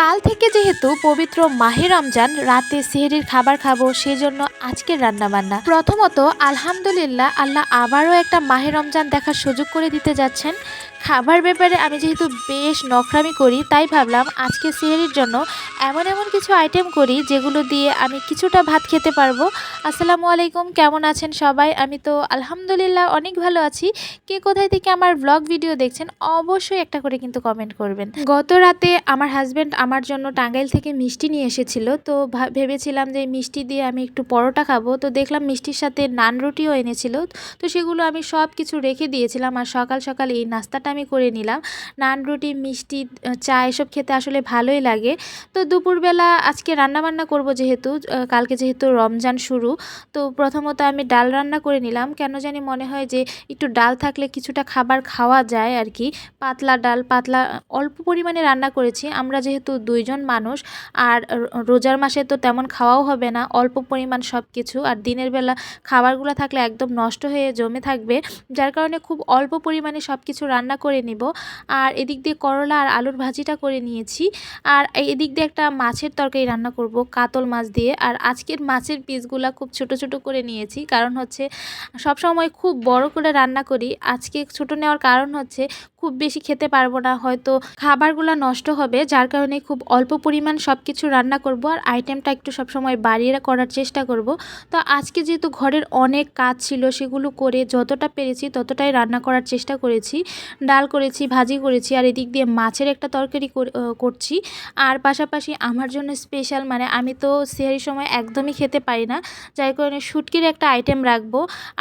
কাল থেকে যেহেতু পবিত্র মাহে রমজান, রাতে সেহরির খাবার খাব, সেজন্য আজকের রান্না বান্না প্রথমত, আলহামদুলিল্লাহ, আল্লাহ আবারও একটা মাহে রমজান দেখার সুযোগ করে দিতে যাচ্ছেন। খাবার ব্যাপারে আমি যেহেতু বেশ নখরামি করি, তাই ভাবলাম আজকে সেহরির জন্য এমন এমন কিছু আইটেম করি, যেগুলো দিয়ে আমি কিছুটা ভাত খেতে পারব। আসসালামু আলাইকুম, কেমন আছেন সবাই? আমি তো আলহামদুলিল্লাহ অনেক ভালো আছি। কে কোথায় থেকে আমার ব্লগ ভিডিও দেখছেন, অবশ্যই একটা করে কিন্তু কমেন্ট করবেন। গত রাতে আমার হাজব্যান্ড আমার জন্য টাঙ্গাইল থেকে মিষ্টি নিয়ে এসেছিল। তো ভেবেছিলাম যে মিষ্টি দিয়ে আমি একটু পরোটা খাব। তো দেখলাম মিষ্টির সাথে নান রুটিও এনেছিল। তো সেগুলো আমি সব কিছু রেখে দিয়েছিলাম আর সকাল সকাল এই নাস্তাটা আমি করে নিলাম। নান রুটি, মিষ্টি চা এসব খেতে আসলে ভালোই লাগে। তো দুপুরবেলা আজকে রান্না বান্না করব যেহেতু কালকে যেহেতু রমজান শুরু। তো প্রথমত আমি ডাল রান্না করে নিলাম। কেন জানি মনে হয় যে একটু ডাল থাকলে কিছুটা খাবার খাওয়া যায় আর কি। পাতলা ডাল, পাতলা, অল্প পরিমাণে রান্না করেছি। আমরা যেহেতু দুইজন মানুষ আর রোজার মাসে তো তেমন খাওয়াও হবে না, অল্প পরিমাণ সব কিছু আর দিনের বেলা খাবারগুলো থাকলে একদম নষ্ট হয়ে জমে থাকবে, যার কারণে খুব অল্প পরিমাণে সব কিছু রান্না করে নিব। আর এদিক দিয়ে করলা আর আলুর ভাজিটা করে নিয়েছি। আর এদিক দিয়ে একটা মাছের তরকারি রান্না করব, কাতল মাছ দিয়ে। আর আজকের মাছের পিসগুলা খুব ছোট ছোট করে নিয়েছি, কারণ হচ্ছে সব সময় খুব বড় করে রান্না করি। আজকে ছোট নেওয়ার কারণ হচ্ছে খুব বেশি খেতে পারব না, হয়তো খাবারগুলো নষ্ট হবে, যার কারণে খুব অল্প পরিমাণ সব কিছু রান্না করব আর আইটেমটা একটু সবসময় বাড়িয়ে করার চেষ্টা করব। তো আজকে যেহেতু ঘরের অনেক কাজ ছিল, সেগুলো করে যতটা পেরেছি ততটাই রান্না করার চেষ্টা করেছি। ডাল করেছি, ভাজি করেছি আর এদিক দিয়ে মাছের একটা তরকারি করছি। আর পাশাপাশি আমার জন্য স্পেশাল মানে আমি তো সেহারির সময় একদমই খেতে পারি না, যার কারণে শুটকির একটা আইটেম রাখব।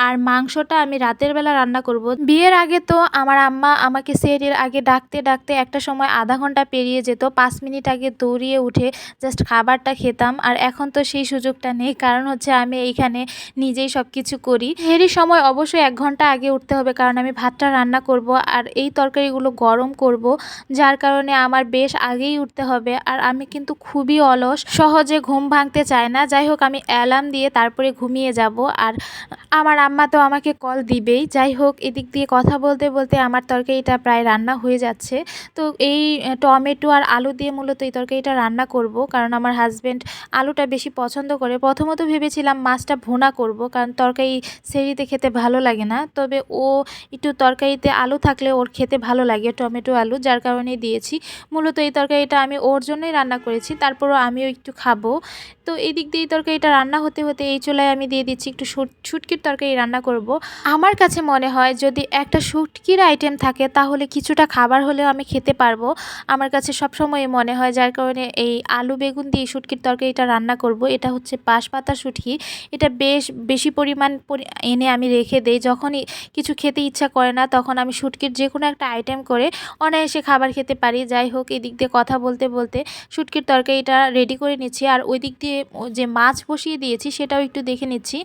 আর মাংসটা আমি রাতের বেলা রান্না করব। বিয়ের আগে তো আমার আম্মা আমাকে সেহরির আগে ডাকতে ডাকতে একটা সময় আধা ঘণ্টা পেরিয়ে যেত। পাঁচ মিনিট আগে দৌড়িয়ে উঠে জাস্ট খাবারটা খেতাম। আর এখন তো সেই সুযোগটা নেই। কারণ হচ্ছে আমি এইখানে নিজেই সব কিছু করি। সেহরির সময় অবশ্যই এক ঘণ্টা আগে উঠতে হবে। কারণ আমি ভাতটা রান্না করব আর এই তরকারিগুলো গরম করব, যার কারণে আমার বেশ আগেই উঠতে হবে। আর আমি কিন্তু খুবই অলস, সহজে ঘুম ভাঙতে চায় না। যাই হোক, আমি অ্যালার্ম দিয়ে তারপরে ঘুমিয়ে যাব। আর আমার আম্মা তো আমাকে কল দিবেই। যাই হোক, এদিক দিয়ে কথা বলতে বলতে আমার তরকারিটা প্রায় রান্না হয়ে যাচ্ছে। তো এই টমেটো আর আলু দিয়ে মূলত এই তরকারিটা রান্না করব। কারণ আমার হাজব্যান্ড আলুটা বেশি পছন্দ করে। প্রথমত ভেবেছিলাম মাছটা ভোনা করব। কারণ তরকারি সেরিতে খেতে ভালো লাগে না। তবে ও একটু তরকারিতে আলু থাকলে ওর খেতে ভালো লাগে, টমেটো আলু, যার কারণে দিয়েছি। মূলত এই তরকারিটা আমি ওর জন্যই রান্না করেছি। তারপরও আমিও একটু খাব। তো এই দিক দিয়ে তরকারিটা রান্না হতে হতে এই চুলায় আমি দিয়ে দিচ্ছি একটু শুট শুটকির তরকারি রান্না করব। আমার কাছে মনে হয় যদি একটা শুটকির আইটেম থাকে, তাহলে কিছুটা খাবার হলেও আমি খেতে পারব। আমার কাছে সবসময় মনে হয় যার কারণে এই আলু বেগুন দিয়ে শুটকির তরকারিটা রান্না করব, এটা হচ্ছে বাঁশপাতা শুটকি এটা বেশ বেশি পরিমাণ পরি- এনে আমি রেখে দেই। যখনই কিছু খেতে ইচ্ছা করে না, তখন আমি শুটকির যে কোনো একটা আইটেম করে অনায়াসে খাবার খেতে পারি। যাই হোক এদিক দিয়ে কথা বলতে বলতে শুটকির তরকারিটা রেডি করে নিচ্ছি। আর ওই দিক দিয়ে যে মাছ বসিয়ে দিয়েছি সেটাও একটু দেখে নিচ্ছি।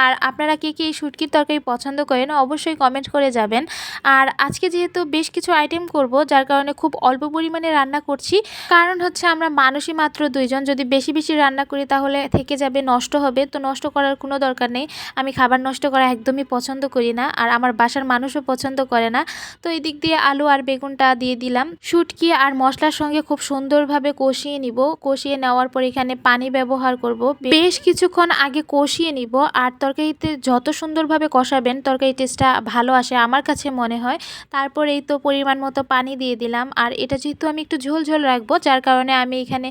আর আপনারা কে কে এই শুটকির তরকারি পছন্দ করেন অবশ্যই কমেন্ট করে যাবেন। আর আজকে যেহেতু বেশ কিছু আইটেম করব, যার কারণে খুব অল্প পরিমাণে রান্না করছি। কারণ হচ্ছে আমরা মানুষই মাত্র দুইজন, যদি বেশি বেশি রান্না করি তাহলে থেকে যাবে নষ্ট হবে। তো নষ্ট করার কোনো দরকার নেই। আমি খাবার নষ্ট করা একদমই পছন্দ করি না আর আমার বাসার মানুষও পছন্দ করে না। তো এই দিক দিয়ে আলু আর বেগুনটা দিয়ে দিলাম। শুটকি আর মশলার সঙ্গে খুব সুন্দরভাবে কষিয়ে নিব। কষিয়ে নেওয়ার পর এখানে পানি ব্যবহার করব। বেশ কিছুক্ষণ আগে কষিয়ে নিব আর তরকারিতে যত সুন্দরভাবে কষাবেন, তরকারি টেস্টটা ভালো আসে আমার কাছে মনে হয়। তারপর এই তো পরিমাণ মতো পানি দিয়ে দিলাম আর এটা যেহেতু আমি একটু ঝোল ঝোল রাখব, যার কারণে আমি এখানে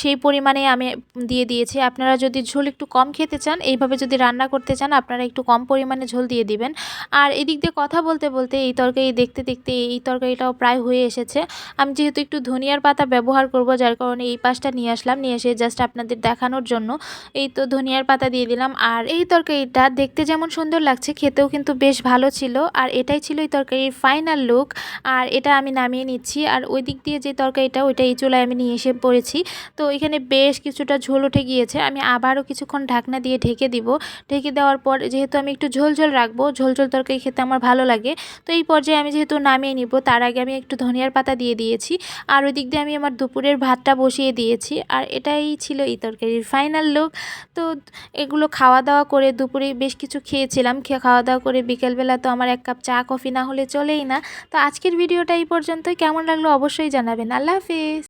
সেই পরিমাণে আমি দিয়ে দিয়েছি। আপনারা যদি ঝোল একটু কম খেতে চান, এইভাবে যদি রান্না করতে চান, আপনারা একটু কম পরিমাণে ঝোল দিয়ে দিবেন। আর এদিক দিয়ে কথা বলতে বলতে এই তরকারি দেখতে দেখতে এই তরকারিটাও প্রায় হয়ে এসেছে। আমি যেহেতু একটু ধনিয়ার পাতা ব্যবহার করব, যার কারণে এই পাশটা নিয়ে আসলাম, নিয়ে এসে জাস্ট আপনাদের দেখানোর জন্য। এই তো ধনিয়ার পাতা দিয়ে দিলাম। আর এই তরকারিটা দেখতে যেমন সুন্দর লাগছে, খেতেও কিন্তু বেশ ভালো ছিল। আর এটাই ছিল এই তরকারির ফাইনাল লুক আর এটা আমি নামিয়ে নিচ্ছি। আর ওই দিক দিয়ে যে তরকারিটা, ওইটা এই চুলায় আমি নিয়ে এসে পড়েছি। তো এখানে বেশ কিছুটা ঝোল উঠে গিয়েছে। আমি আবারও কিছুক্ষণ ঢাকনা দিয়ে ঢেকে দিব। ঢেকে দেওয়ার পর যেহেতু আমি একটু ঝোল ঝোল রাখব, ঝোল ঝোল তরকারি খেতে আমার ভালো লাগে। তো এই পর্যায়ে আমি যেহেতু নামিয়ে নিব, তার আগে আমি একটু ধনিয়ার পাতা দিয়ে দিয়েছি। আর ওই দিক দিয়ে আমি আমার দুপুরের ভাতটা বসিয়ে দিয়েছি। আর এটাই ছিল এই তরকারির ফাইনাল লুক তো এগুলো খাওয়া দাওয়া করে দুপুরে বেশ কিছু খেয়েছিলাম। খেয়ে খাওয়া দাওয়া করে বিকেলবেলা তো আমার এক কাপ চা, কফি না হলে চলেই না। তো আজকের ভিডিওটা এই পর্যন্তই। কেমন লাগল অবশ্যই জানাবেন। আল্লাহ হাফিজ।